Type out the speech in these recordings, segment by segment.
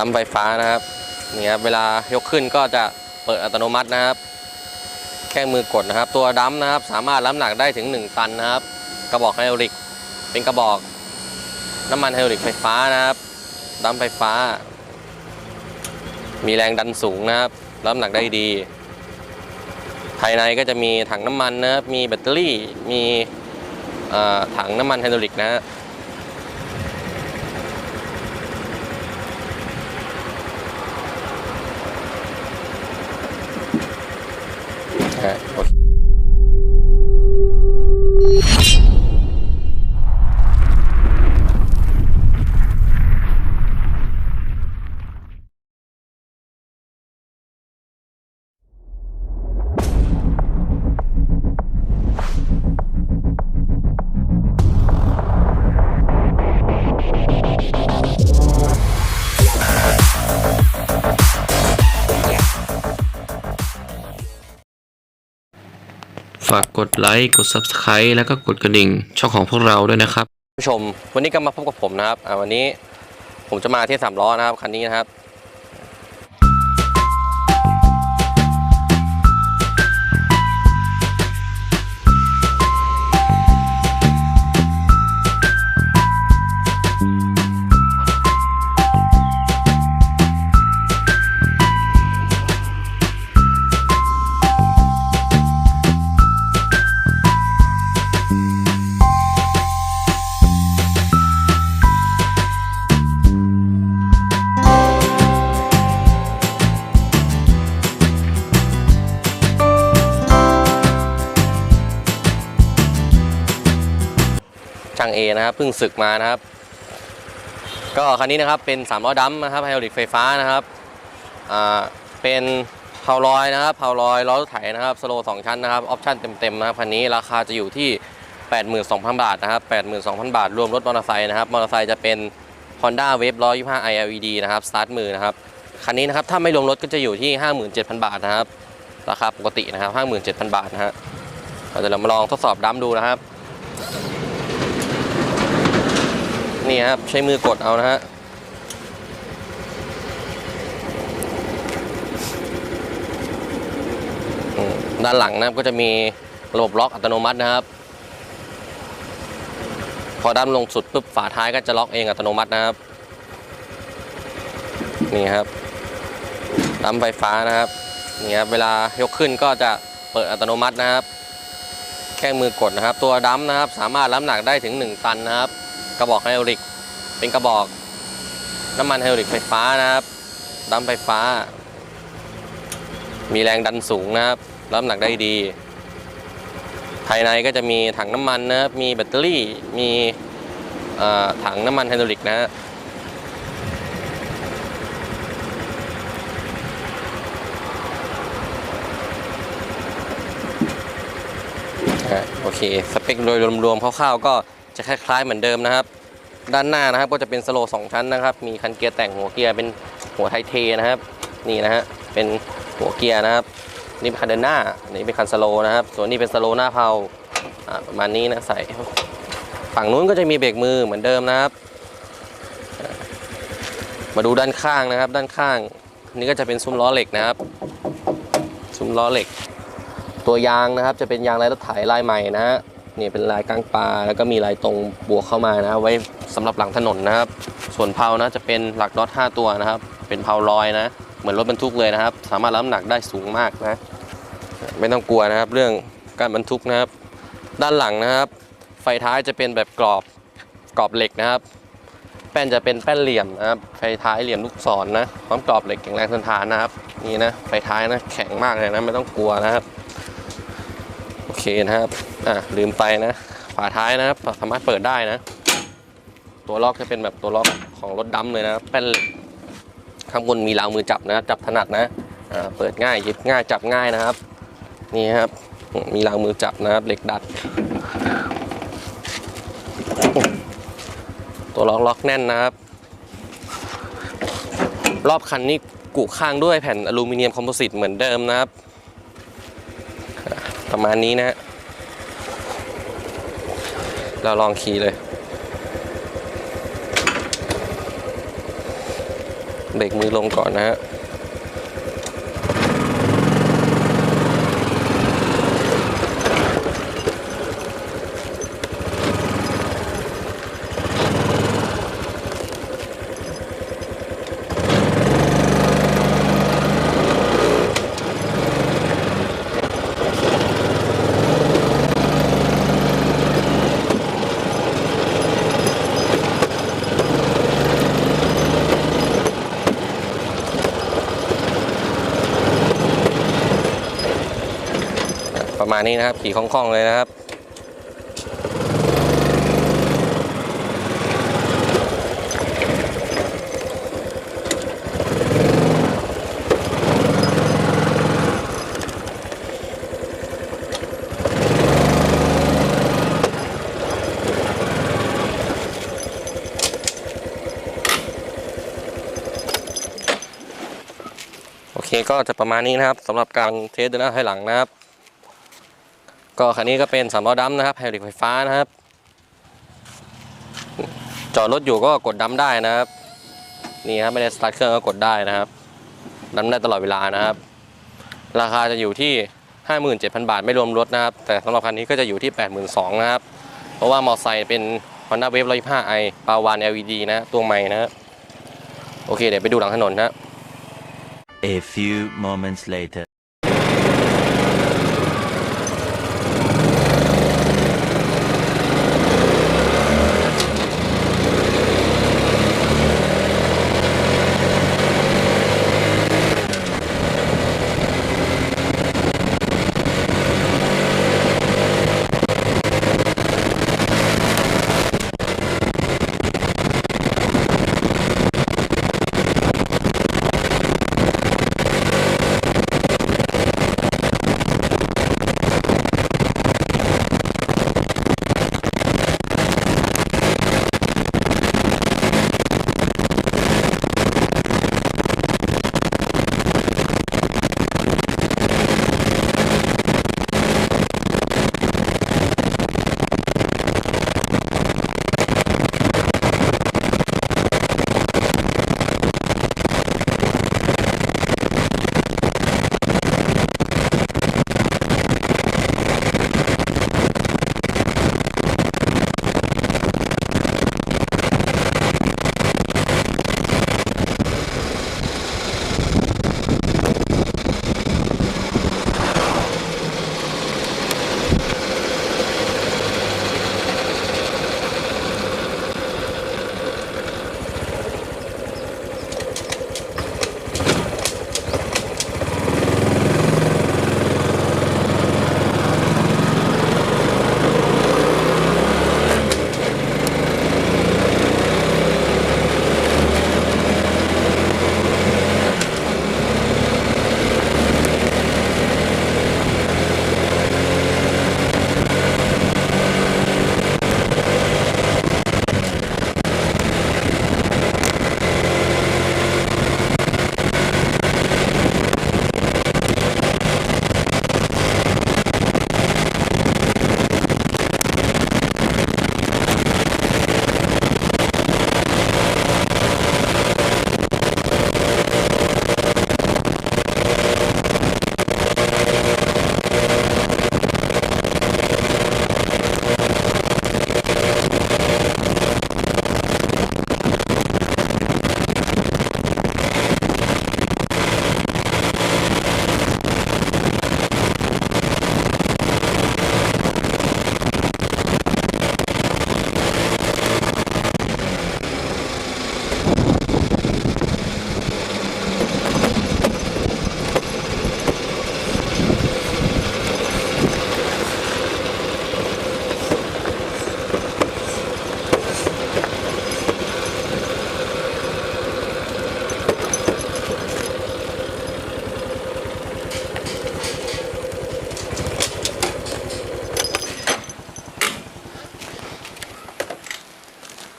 ดัมไฟฟ้านะครับนี่ครับเวลายกขึ้นก็จะเปิดอัตโนมัตินะครับ แค่มือกดนะครับ ตัวดัมนะครับ สามารถรับน้ำหนักได้ถึง 1 ตันนะครับ กระบอกไฮดรอลิก เป็นกระบอกน้ำมันไฮดรอลิกไฟฟ้านะครับดัมไฟฟ้า มีแรงดันสูงนะครับ รับน้ำหนักได้ดี ภายในก็จะมีถังน้ำมันนะครับ มีแบตเตอรี่มีถังน้ำมันไฮดรอลิกนะฮะฮะ ฝากกดไลค์กด Subscribe แล้วก็กดกระดิ่ง ช่องของพวกเราด้วยนะครับ ผู้ชมวันนี้ก็มาพบกับผมนะครับอ่าวันนี้ผมจะมาที่สามล้อนะครับคันนี้นะครับ ช่างเอนะครับเพิ่งศึกมานะครับ ก็คันนี้นะครับเป็น3ล้อดัมนะครับไฮดรอลิกไฟฟ้านะครับอ่าเป็นเพาลอยนะครับเพาลอยล้อรถไถนะครับสโลสองชั้นนะครับออปชั่นเต็มๆนะครับคันนี้ราคาจะอยู่ที่ 82,000 บาทนะครับ82,000 บาท รวมรถมอเตอร์ไซค์นะครับมอเตอร์ไซค์จะเป็น Honda Wave 125 i LED นะครับสตาร์ทมือนะครับคันนี้นะครับถ้าไม่รวมรถก็จะอยู่ที่ 57,000 บาทนะครับราคาปกตินะครับ 57,000 บาทนะฮะเดี๋ยวเรามาลองทดสอบดัมดูนะครับ นี่ครับ ใช้มือกดเอานะฮะด้านหลังนะครับก็จะมีระบบล็อกอัตโนมัตินะครับ พอด้านลงสุดปุ๊บฝาท้ายก็จะล็อกเองอัตโนมัตินะครับ นี่ครับดัมไฟฟ้านะครับนี่ครับเวลายกขึ้นก็จะเปิดอัตโนมัตินะครับ แค่มือกดนะครับ ตัวดัมนะครับ สามารถรับน้ำหนักได้ถึง 1 ตันนะครับ กระบอกไฮดรอลิก เป็นกระบอกน้ำมันไฮดรอลิกไฟฟ้านะครับดัมไฟฟ้า มีแรงดันสูงนะครับรับน้ำหนักได้ดี ภายในก็จะมีถังน้ำมันนะครับ มีแบตเตอรี่ มีถังน้ำมันไฮดรอลิกนะฮะอะโอเค สเปคโดยรวมๆคร่าวๆก็ จะคล้ายๆเหมือนเดิมนะครับ ด้านหน้านะครับก็จะเป็นสโลว์สองชั้นนะครับ มีคันเกียร์แต่งหัวเกียร์เป็นหัวไทเทนะครับ นี่นะฮะเป็นหัวเกียร์นะครับ นี่เป็นคันเดินหน้านี่เป็นคันสโลว์นะครับ ส่วนนี้เป็นสโลว์หน้าเพลาประมาณนี้นะใส่ฝั่งนู้นก็จะมีเบรกมือเหมือนเดิมนะครับ มาดูด้านข้างนะครับ ด้านข้างนี่ก็จะเป็นซุ้มล้อเหล็กนะครับ ซุ้มล้อเหล็ก ตัวยางนะครับจะเป็นยางลายรถไถลายใหม่นะฮะ นี่เป็นลายกลางปลาแล้วก็มีลายตรงบวกเข้ามานะไว้สำหรับหลังถนนนะครับ ส่วนเพลานะจะเป็นหลักน็อต5ตัวนะครับ เป็นเพลาลอยนะ เหมือนรถบรรทุกเลยนะครับ สามารถรับน้ำหนักได้สูงมากนะ ไม่ต้องกลัวนะครับ เรื่องการบรรทุกนะครับ ด้านหลังนะครับ ไฟท้ายจะเป็นแบบกรอบกรอบเหล็กนะครับ แป้นจะเป็นแป้นเหลี่ยมนะครับ ไฟท้ายเหลี่ยมลูกศรนะพร้อมกรอบเหล็กแข็งแรงทนทานนะครับ นี่นะไฟท้ายนะแข็งมากเลยนะไม่ต้องกลัวนะครับ เคนะครับ อะลืมไปนะ ฝาท้ายนะครับ สามารถเปิดได้นะ ตัวล็อกจะเป็นแบบตัวล็อกของรถดำเลยนะครับแป้นข้างบนมีราวมือจับนะ จับถนัดนะ อ่า เปิดง่ายหยิบง่ายจับง่ายนะครับ นี่ครับ มีราวมือจับนะครับ เหล็กดัด ตัวล็อกล็อกแน่นนะครับ รอบคันนี้กุข้างด้วยแผ่นอลูมิเนียมคอมโพสิตเหมือนเดิมนะครับ ประมาณนี้นะฮะเราลองขี่เลย เบรกมือลงก่อนนะฮะ ณนี้นะครับ ขี่คล่องๆเลยนะครับโอเคก็จะประมาณนี้นะครับสำหรับการเทสเดินหน้าถอยหลังนะครับ ก็คันนี้ก็เป็นสามล้อดำนะครับไฮดรอลิกไฟฟ้านะครับ จอดรถอยู่ก็กดดำได้นะครับ นี่ครับไม่ได้สตาร์ทเครื่องก็กดได้นะครับดำได้ตลอดเวลานะครับ ราคาจะอยู่ที่ 57,000 บาทไม่รวมรถนะครับ แต่สำหรับคันนี้ก็จะอยู่ที่ 82,000นะครับ เพราะว่ามอไซค์เป็น Honda Wave 125i ปาวาน LED นะตัวใหม่นะครับโอเคเดี๋ยวไปดูหลังถนนนะครับ A few moments later.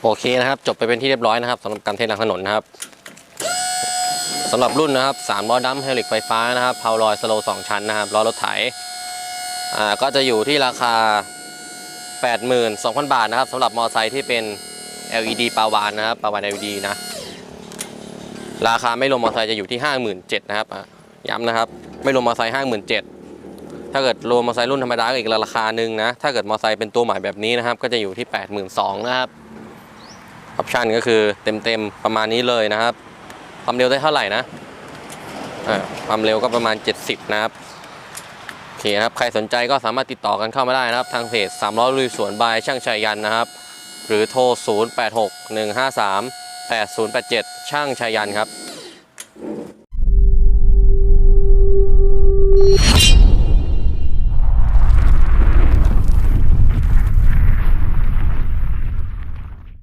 โอเคนะครับ จบไปเป็นที่เรียบร้อยนะครับสำหรับการเทสหลังถนนนะครับสำหรับรุ่นนะครับ3ล้อดัมเฮลิกไฟฟ้านะครับพาวลอยสโลสองชั้นนะครับล้อรถไถอ่าก็จะอยู่ที่ราคา 82,000 บาทนะครับสำหรับมอไซค์ที่เป็น LED ปาวานนะครับปาวาน LED นะราคาไม่รวมมอเตอร์ไซค์จะอยู่ที่ 57,000นะครับย้ำนะครับ ไม่รวมมอเตอร์ไซค์57,000ถ้าเกิดรวมมอเตอร์ไซค์รุ่นธรรมดาก็อีกราคาหนึ่งนะถ้าเกิดมอเตอร์ไซค์เป็นตัวใหม่แบบนี้นะครับ ก็จะอยู่ที่ 82,000นะครับ ออปชันก็คือเต็มๆประมาณนี้เลยนะครับ ความเร็วได้เท่าไหร่นะความเร็วก็ประมาณ 70 นะครับโอเคครับ ใครสนใจก็สามารถติดต่อกันเข้ามาได้นะครับ ทางเพจ3 0 0ลุยสวนบายช่างชัยยันนะครับ หรือโทร 086 153 8087 ช่างชัยยันครับ